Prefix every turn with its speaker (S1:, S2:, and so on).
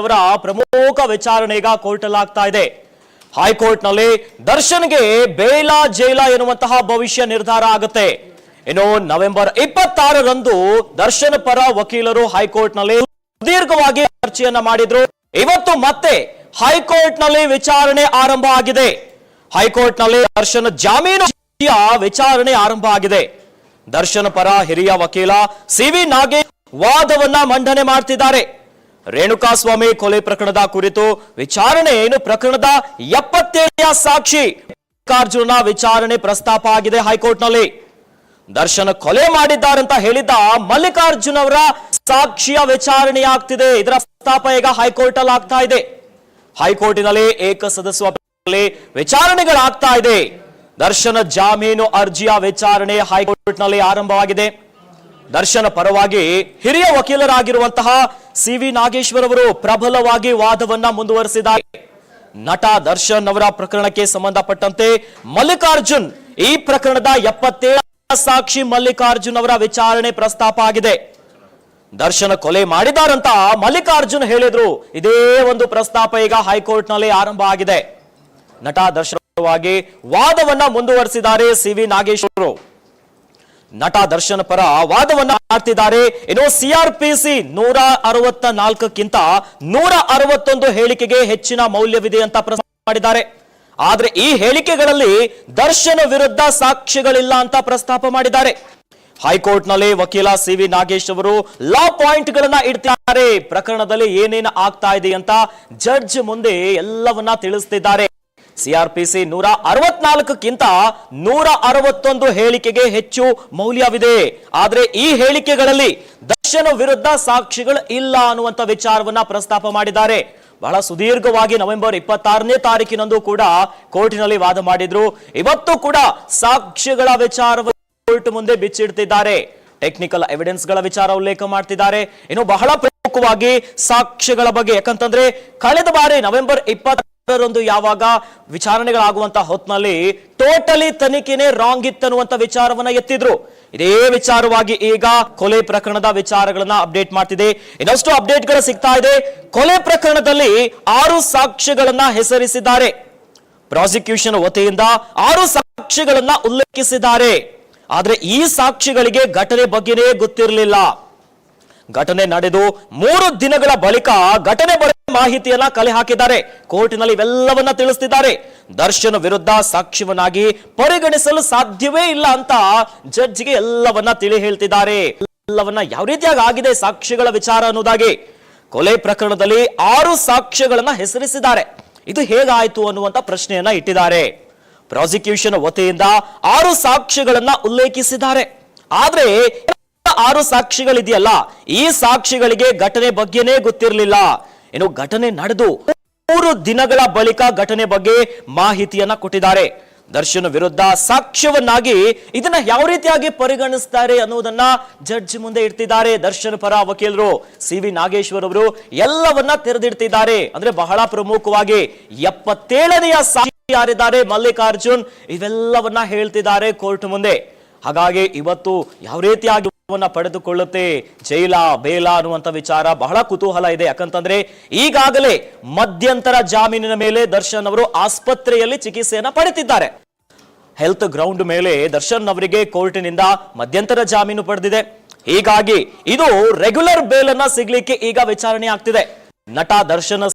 S1: ಅವರ ಪ್ರಮುಖ ವಿಚಾರಣೆ ಈಗ ಕೋರ್ಟ್ ಇದೆ. ಹೈಕೋರ್ಟ್ನಲ್ಲಿ ದರ್ಶನ್ಗೆ ಬೇಲ ಜೈಲ ಎನ್ನುವಂತಹ ಭವಿಷ್ಯ ನಿರ್ಧಾರ ಆಗುತ್ತೆ. ಇನ್ನು ನವೆಂಬರ್ ಇಪ್ಪತ್ತಾರರಂದು ದರ್ಶನ್ ಪರ ವಕೀಲರು ಹೈಕೋರ್ಟ್ನಲ್ಲಿ ಸುದೀರ್ಘವಾಗಿ ಚರ್ಚೆಯನ್ನ ಮಾಡಿದ್ರು. ಇವತ್ತು ಮತ್ತೆ ಹೈಕೋರ್ಟ್ನಲ್ಲಿ ವಿಚಾರಣೆ ಆರಂಭ ಆಗಿದೆ. ಹೈಕೋರ್ಟ್ನಲ್ಲಿ ದರ್ಶನ್ ಜಾಮೀನು ವಿಚಾರಣೆ ಆರಂಭ ಆಗಿದೆ. ದರ್ಶನ್ ಪರ ಹಿರಿಯ ವಕೀಲ ಸಿ ವಿ ನಾಗೇಶ್ ವಾದವನ್ನ ಮಂಡನೆ ಮಾಡ್ತಿದ್ದಾರೆ. ರೇಣುಕಾ ಸ್ವಾಮಿ ಕೊಲೆ ಪ್ರಕರಣದ ಕುರಿತು ವಿಚಾರಣೆ ಏನು? ಪ್ರಕರಣದ ಎಪ್ಪತ್ತೇಳನೆಯ ಸಾಕ್ಷಿ ಮಲ್ಲಿಕಾರ್ಜುನ ವಿಚಾರಣೆ ಪ್ರಸ್ತಾಪ ಆಗಿದೆ ಹೈಕೋರ್ಟ್ನಲ್ಲಿ ದರ್ಶನ ಕೊಲೆ ಮಾಡಿದ್ದಾರಂತ ಹೇಳಿದ್ದ ಮಲ್ಲಿಕಾರ್ಜುನ್ ಅವರ ಸಾಕ್ಷಿಯ ವಿಚಾರಣೆ ಆಗ್ತಿದೆ. ಇದರ ಪ್ರಸ್ತಾಪ ಈಗ ಹೈಕೋರ್ಟ್ ಅಲ್ಲಿ ಆಗ್ತಾ ಇದೆ. ಹೈಕೋರ್ಟಿನಲ್ಲಿ ಏಕಸದಸ್ಯ ವಿಚಾರಣೆಗಳಾಗ್ತಾ ಇದೆ. ದರ್ಶನ ಜಾಮೀನು ಅರ್ಜಿಯ ವಿಚಾರಣೆ ಹೈಕೋರ್ಟ್ನಲ್ಲಿ ಆರಂಭವಾಗಿದೆ. ದರ್ಶನ ಪರವಾಗಿ ಹಿರಿಯ ವಕೀಲರಾಗಿರುವಂತಹ ಸಿ ವಿ ನಾಗೇಶ್ವರ್ ಅವರು ಪ್ರಬಲವಾಗಿ ವಾದವನ್ನ ಮುಂದುವರೆಸಿದ್ದಾರೆ. ನಟ ದರ್ಶನ್ ಅವರ ಪ್ರಕರಣಕ್ಕೆ ಸಂಬಂಧಪಟ್ಟಂತೆ ಮಲ್ಲಿಕಾರ್ಜುನ್ ಈ ಪ್ರಕರಣದ ಎಪ್ಪತ್ತೇಳ ಸಾಕ್ಷಿ ಮಲ್ಲಿಕಾರ್ಜುನ್ ಅವರ ವಿಚಾರಣೆ ಪ್ರಸ್ತಾಪ ಆಗಿದೆ. ದರ್ಶನ ಕೊಲೆ ಮಾಡಿದಾರಂತ ಮಲ್ಲಿಕಾರ್ಜುನ್ ಹೇಳಿದ್ರು, ಇದೇ ಒಂದು ಪ್ರಸ್ತಾಪ ಈಗ ಹೈಕೋರ್ಟ್ನಲ್ಲಿ ಆರಂಭ ಆಗಿದೆ. ನಟ ದರ್ಶನವಾಗಿ ವಾದವನ್ನ ಮುಂದುವರೆಸಿದ್ದಾರೆ ಸಿ ವಿ ನಾಗೇಶ್ವರು ನಟ ದರ್ಶನ್ ಪರ ವಾದವನ್ನ ಮಾಡ್ತಿದ್ದಾರೆ ಇನ್ನು ಸಿಆರ್ಪಿಸಿ ನೂರ ಅರವತ್ತ ನಾಲ್ಕಕ್ಕಿಂತ ನೂರ ಅರವತ್ತೊಂದು ಹೇಳಿಕೆಗೆ ಹೆಚ್ಚಿನ ಮೌಲ್ಯವಿದೆ ಅಂತ ಪ್ರಸ್ತಾಪ ಮಾಡಿದ್ದಾರೆ. ಆದ್ರೆ ಈ ಹೇಳಿಕೆಗಳಲ್ಲಿ ದರ್ಶನ ವಿರುದ್ಧ ಸಾಕ್ಷ್ಯಗಳಿಲ್ಲ ಅಂತ ಪ್ರಸ್ತಾಪ ಮಾಡಿದ್ದಾರೆ. ಹೈಕೋರ್ಟ್ನಲ್ಲಿ ವಕೀಲ ಸಿ ವಿ ನಾಗೇಶ್ ಅವರು ಲಾ ಪಾಯಿಂಟ್ ಗಳನ್ನ ಇಡ್ತಿದ್ದಾರೆ. ಪ್ರಕರಣದಲ್ಲಿ ಏನೇನು ಆಗ್ತಾ ಇದೆ ಅಂತ ಜಡ್ಜ್ ಮುಂದೆ ಎಲ್ಲವನ್ನ ತಿಳಿಸ್ತಿದ್ದಾರೆ. ಸಿಆರ್ಪಿಸಿ ನೂರ ಅರವತ್ನಾಲ್ಕಕ್ಕಿಂತ ನೂರ ಅರವತ್ತೊಂದು ಹೇಳಿಕೆಗೆ ಹೆಚ್ಚು ಮೌಲ್ಯವಿದೆ. ಆದರೆ ಈ ಹೇಳಿಕೆಗಳಲ್ಲಿ ದರ್ಶನ ವಿರುದ್ಧ ಸಾಕ್ಷಿಗಳು ಇಲ್ಲ ಅನ್ನುವಂತ ವಿಚಾರವನ್ನ ಪ್ರಸ್ತಾಪ ಮಾಡಿದ್ದಾರೆ. ಬಹಳ ಸುದೀರ್ಘವಾಗಿ ನವೆಂಬರ್ ಇಪ್ಪತ್ತಾರನೇ ತಾರೀಕಿನಂದು ಕೂಡ ಕೋರ್ಟಿನಲ್ಲಿ ವಾದ ಮಾಡಿದ್ರು. ಇವತ್ತು ಕೂಡ ಸಾಕ್ಷಿಗಳ ವಿಚಾರವನ್ನು ಕೋರ್ಟ್ ಮುಂದೆ ಬಿಚ್ಚಿಡ್ತಿದ್ದಾರೆ. ಟೆಕ್ನಿಕಲ್ ಎವಿಡೆನ್ಸ್ಗಳ ವಿಚಾರ ಉಲ್ಲೇಖ ಮಾಡ್ತಿದ್ದಾರೆ. ಇನ್ನು ಬಹಳ ಪ್ರಮುಖವಾಗಿ ಸಾಕ್ಷ್ಯಗಳ ಬಗ್ಗೆ, ಯಾಕಂತಂದ್ರೆ, ಕಳೆದ ಬಾರಿ ನವೆಂಬರ್ ಇಪ್ಪತ್ತರಂದು ಯಾವಾಗ ವಿಚಾರಣೆಗಳಾಗುವಂತ ಹೊತ್ನಲ್ಲಿ ಟೋಟಲಿ ತನಿಖೆನೇ ರಾಂಗ್ ಇತ್ತನ್ನುವಂತ ವಿಚಾರವನ್ನ ಎತ್ತಿದ್ರು. ಇದೇ ವಿಚಾರವಾಗಿ ಈಗ ಕೊಲೆ ಪ್ರಕರಣದ ವಿಚಾರಗಳನ್ನ ಅಪ್ಡೇಟ್ ಮಾಡ್ತಿದೆ. ಇನ್ನಷ್ಟು ಅಪ್ಡೇಟ್ಗಳು ಸಿಗ್ತಾ ಇದೆ. ಕೊಲೆ ಪ್ರಕರಣದಲ್ಲಿ ಆರು ಸಾಕ್ಷ್ಯಗಳನ್ನ ಹೆಸರಿಸಿದ್ದಾರೆ. ಪ್ರಾಸಿಕ್ಯೂಷನ್ ವತಿಯಿಂದ ಆರು ಸಾಕ್ಷಿಗಳನ್ನ ಉಲ್ಲೇಖಿಸಿದ್ದಾರೆ. ಆದ್ರೆ ಈ ಸಾಕ್ಷಿಗಳಿಗೆ ಘಟನೆ ಬಗ್ಗೆನೇ ಗೊತ್ತಿರಲಿಲ್ಲ. ಘಟನೆ ನಡೆದು ಮೂರು ದಿನಗಳ ಬಳಿಕ ಘಟನೆ ಮಾಹಿತಿಯನ್ನ ಕಲೆ ಹಾಕಿದ್ದಾರೆ. ಕೋರ್ಟಿನಲ್ಲಿ ಇವೆಲ್ಲವನ್ನ ತಿಳಿಸ್ತಿದ್ದಾರೆ. ದರ್ಶನ ವಿರುದ್ಧ ಸಾಕ್ಷ್ಯವನ್ನಾಗಿ ಪರಿಗಣಿಸಲು ಸಾಧ್ಯವೇ ಇಲ್ಲ ಅಂತ ಜಡ್ಜ್ಗೆ ಎಲ್ಲವನ್ನ ತಿಳಿ ಹೇಳ್ತಿದ್ದಾರೆ. ಎಲ್ಲವನ್ನ ಯಾವ ರೀತಿಯಾಗಿ ಆಗಿದೆ ಸಾಕ್ಷಿಗಳ ವಿಚಾರ ಅನ್ನೋದಾಗಿ. ಕೊಲೆ ಪ್ರಕರಣದಲ್ಲಿ ಆರು ಸಾಕ್ಷ್ಯಗಳನ್ನ ಹೆಸರಿಸಿದ್ದಾರೆ. ಇದು ಹೇಗಾಯ್ತು ಅನ್ನುವಂತ ಪ್ರಶ್ನೆಯನ್ನ ಇಟ್ಟಿದ್ದಾರೆ. ಪ್ರಾಸಿಕ್ಯೂಷನ್ ವತಿಯಿಂದ ಆರು ಸಾಕ್ಷ್ಯಗಳನ್ನ ಉಲ್ಲೇಖಿಸಿದ್ದಾರೆ. ಆದ್ರೆ ಆರು ಸಾಕ್ಷಿಗಳಿದೆಯಲ್ಲ ಈ ಸಾಕ್ಷಿಗಳಿಗೆ ಘಟನೆ ಬಗ್ಗೆನೇ ಗೊತ್ತಿರಲಿಲ್ಲ. ಇನ್ನು ಘಟನೆ ನಡೆದು ಮೂರು ದಿನಗಳ ಬಳಿಕ ಘಟನೆ ಬಗ್ಗೆ ಮಾಹಿತಿಯನ್ನ ಕೊಟ್ಟಿದ್ದಾರೆ. ದರ್ಶನ್ ವಿರುದ್ಧ ಸಾಕ್ಷ್ಯವನ್ನಾಗಿ ಇದನ್ನ ಯಾವ ರೀತಿಯಾಗಿ ಪರಿಗಣಿಸ್ತಾರೆ ಅನ್ನೋದನ್ನ ಜಡ್ಜ್ ಮುಂದೆ ಇಡ್ತಿದ್ದಾರೆ ದರ್ಶನ್ ಪರ ವಕೀಲರು. ಸಿ ವಿ ನಾಗೇಶ್ವರ್ ಅವರು ಎಲ್ಲವನ್ನ ತೆರೆದಿಡ್ತಿದ್ದಾರೆ. ಅಂದ್ರೆ ಬಹಳ ಪ್ರಮುಖವಾಗಿ ಎಪ್ಪತ್ತೇಳನೆಯ ಸಾಕ್ಷಿ ಯಾರಿದ್ದಾರೆ? ಮಲ್ಲಿಕಾರ್ಜುನ್, ಇವೆಲ್ಲವನ್ನ ಹೇಳ್ತಿದ್ದಾರೆ ಕೋರ್ಟ್ ಮುಂದೆ. ಹಾಗಾಗಿ ಇವತ್ತು ಯಾವ ರೀತಿಯಾಗಿ ಪಡೆದುಕೊಳ್ಳುತ್ತೆ. ಜೈಲ, ಬೇಲ ಅನ್ನುವಂತ ವಿಚಾರ ಬಹಳ ಕುತೂಹಲ ಇದೆ. ಯಾಕಂತಂದ್ರೆ ಈಗಾಗಲೇ ಮಧ್ಯಂತರ ಜಾಮೀನಿನ ಮೇಲೆ ದರ್ಶನ್ ಅವರು ಆಸ್ಪತ್ರೆಯಲ್ಲಿ ಚಿಕಿತ್ಸೆಯನ್ನ ಪಡೆದಿದ್ದಾರೆ. ಹೆಲ್ತ್ ಗ್ರೌಂಡ್ ಮೇಲೆ ದರ್ಶನ್ ಅವರಿಗೆ ಕೋರ್ಟಿನಿಂದ ಮಧ್ಯಂತರ ಜಾಮೀನು ಪಡೆದಿದೆ. ಹೀಗಾಗಿ ಇದು ರೆಗ್ಯುಲರ್ ಬೇಲ್ ಅನ್ನ ಸಿಗ್ಲಿಕ್ಕೆ ಈಗ ವಿಚಾರಣೆ ಆಗ್ತಿದೆ. ನಟ ದರ್ಶನ